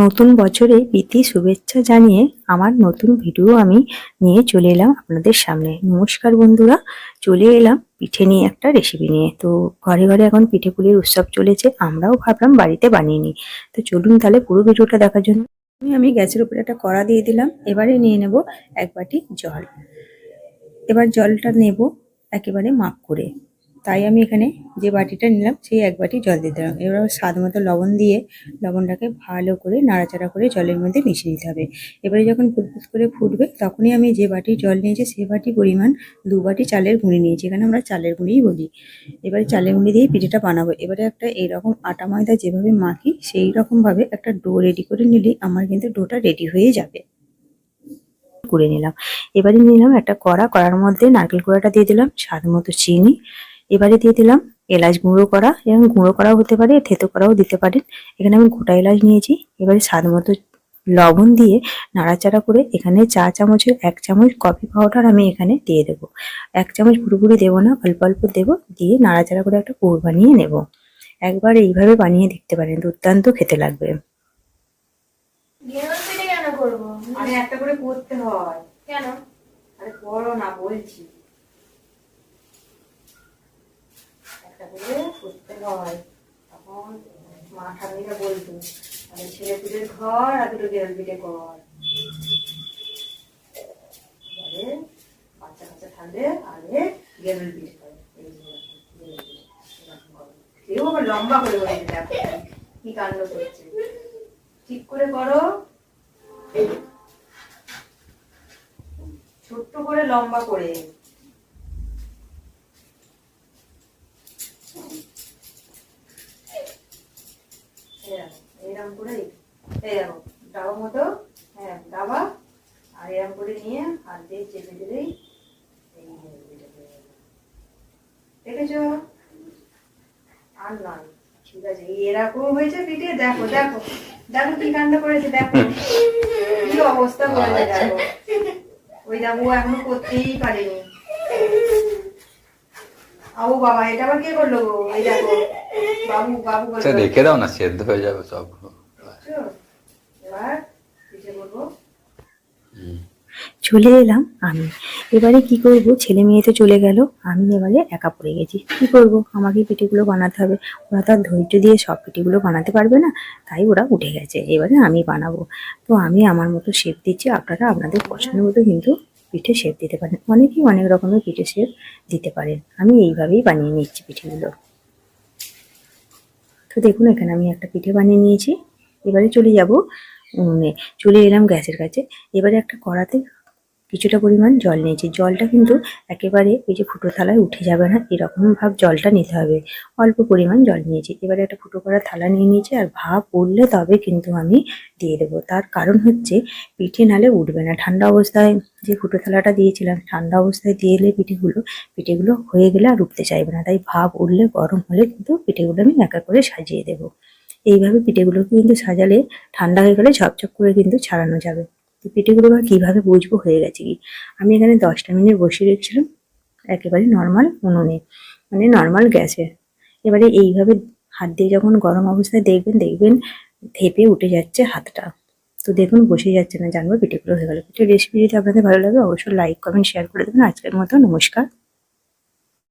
নতুন বছরে প্রীতি শুভেচ্ছা জানিয়ে আমার নতুন ভিডিও আমি নিয়ে চলে এলাম আপনাদের সামনে। নমস্কার বন্ধুরা, চলে এলাম পিঠে নিয়ে একটা রেসিপি নিয়ে। তো ঘরে ঘরে এখন পিঠে পুলির উৎসব চলেছে, আমরাও ভাবলাম বাড়িতে বানিয়ে নিই। তো চলুন তাহলে পুরো ভিডিওটা দেখার জন্য। আমি গ্যাসের উপরে একটা কড়া দিয়ে দিলাম, এবারে নিয়ে নেব এক বাটি জল। এবার জলটা নেব একেবারে মাপ করে। তাই আমি এখানে যে বাটিটা নিলাম, সেই এক বাটি জল দিয়ে দিলাম। এবার স্বাদ মতো লবণ দিয়ে লবণটাকে ভালো করে নাড়াচাড়া করে জলের মধ্যে মিশিয়ে দিতে হবে। এবারে যখন ফুটফুট করে ফুটবে, তখনই আমি যে বাটি জল নিয়েছি, সে বাটি পরিমাণ দু বাটি চালের গুঁড়ি নিয়েছি। এখানে আমরা চালের গুঁড়িই বলি। এবারে চালের গুঁড়ি দিয়ে পিঠেটা বানাবো। এবারে একটা এইরকম আটা ময়দা যেভাবে মাখি সেই রকমভাবে একটা ডো রেডি করে নিলেই আমার কিন্তু ডোটা রেডি হয়ে যাবে। করে নিলাম। এবারে নিলাম একটা কড়া। কড়ার মধ্যে নারকেল কোড়াটা দিয়ে দিলাম, স্বাদ মতো চিনি এবারে দিয়ে দিলাম এলাচ গুঁড়ো করা এবং গুঁড়ো করাও হতে পারে থেতো করাও দিতে পারেন। এখানে আমি গোটা এলাচ নিয়েছি। এবারে স্বাদ মতো লবণ দিয়ে নাড়াচাড়া করে এখানে চা চামচের এক চামচ কফি পাউডার আমি এখানে দিয়ে দেবো। এক চামচ পুরোপুরি দেবো না অল্প অল্প দেবো। দিয়ে নাড়াচাড়া করে একটা পুর বানিয়ে নেব। একবার এইভাবে বানিয়ে দেখতে পারেন দুর্দান্ত খেতে লাগবে। কেন একটা করে করতে হয়। কেন? আরে করো না বলছি। করতে হয়। তখন মা ঠাকুরিরা বলতো ছেলে পিঠের ঘর আর দুটো পিঠে বাচ্চা কাচ্চা থাকলে গেরল পিঠে। কেউ আবার লম্বা করে বলে দেখো, কি কাণ্ড করছে। ঠিক করে করো। ছোট্ট করে লম্বা করে এরকম, এরকম করে এরকম মতো হ্যাঁ আর করে নিয়ে হাত দিয়ে চেপে দিলেই হয়ে। দেখেছ? আর নয়। ঠিক আছে এরকম হয়েছে পিঠে দেখো দেখো দেখো কি কাণ্ড করেছে দেখো। কি অবস্থা দেখো ওই ও এখনও করতেই পারেনি। আবু বাবা এটা আবার কে করল গো? এই দেখো বাবু বাবু করল আচ্ছা রেখে দাও না সেদ্ধ হয়ে যাবে? এবার পিঠে করব। চলে এলাম আমি। এবারে কি করব? ছেলে মেয়ে তো চলে গেল আমি এবারে একা পড়ে গেছি। কি করব? আমাকে পিঠেগুলো বানাতে হবে। ওরা তো আর ধৈর্য দিয়ে সব পিঠেগুলো বানাতে পারবে না তাই ওরা উঠে গেছে। এবারে আমি বানাবো। তো আমি আমার মতো শেপ দিচ্ছি আপনারা আপনাদের পছন্দ মতো কিন্তু পিঠে শেপ দিতে পারেন। অনেকেই অনেক রকমের পিঠে শেপ দিতে পারেন। আমি এইভাবেই বানিয়ে নিচ্ছি পিঠেগুলো। তো দেখুন, এখানে আমি একটা পিঠে বানিয়ে নিয়েছি। এবারে চলে যাব চলে এলাম গ্যাসের কাছে। এবারে একটা কড়াতে কিছুটা পরিমাণ জল নিয়েছি। জলটা কিন্তু একেবারে ওই যে ফুটো থালায় উঠে যাবে না, এরকম ভাব জলটা নিতে হবে। অল্প পরিমাণ জল নিয়েছি। এবারে একটা ফুটো করা থালা নিয়ে নিয়েছি আর ভাপ উঠলে তবে কিন্তু আমি দিয়ে দেবো। তার কারণ হচ্ছে পিঠে নালে উঠবে না। ঠান্ডা অবস্থায় যে ফুটো থালাটা দিয়েছিলাম, ঠান্ডা অবস্থায় দিয়ে এলে পিঠেগুলো পিঠেগুলো হয়ে গেলে আর উঠতে চাইবে না। তাই ভাপ উঠলে, গরম হলে কিন্তু পিঠেগুলো আমি একা করে সাজিয়ে দেবো। এইভাবে পিঠেগুলোকে কিন্তু সাজালে ঠান্ডা হয়ে গেলে ঝপঝপ করে কিন্তু ছাড়ানো যাবে। তো পিঠেগুলো আবার কীভাবে বুঝব হয়ে গেছে কি? আমি এখানে দশটা মিনিট বসে রেখেছিলাম, একেবারে নর্মাল উনুনে মানে নর্মাল গ্যাসে। এবারে এইভাবে হাত দিয়ে যখন গরম অবস্থায় দেখবেন দেখবেন থেপে উঠে যাচ্ছে হাতটা। তো দেখুন, বসে যাচ্ছে না, জানব পিঠেগুলো হয়ে গেল। পিঠের রেসিপি যদি আপনাদের ভালো লাগে, অবশ্যই লাইক কমেন্ট শেয়ার করে দেবেন। আজকের মতো নমস্কার।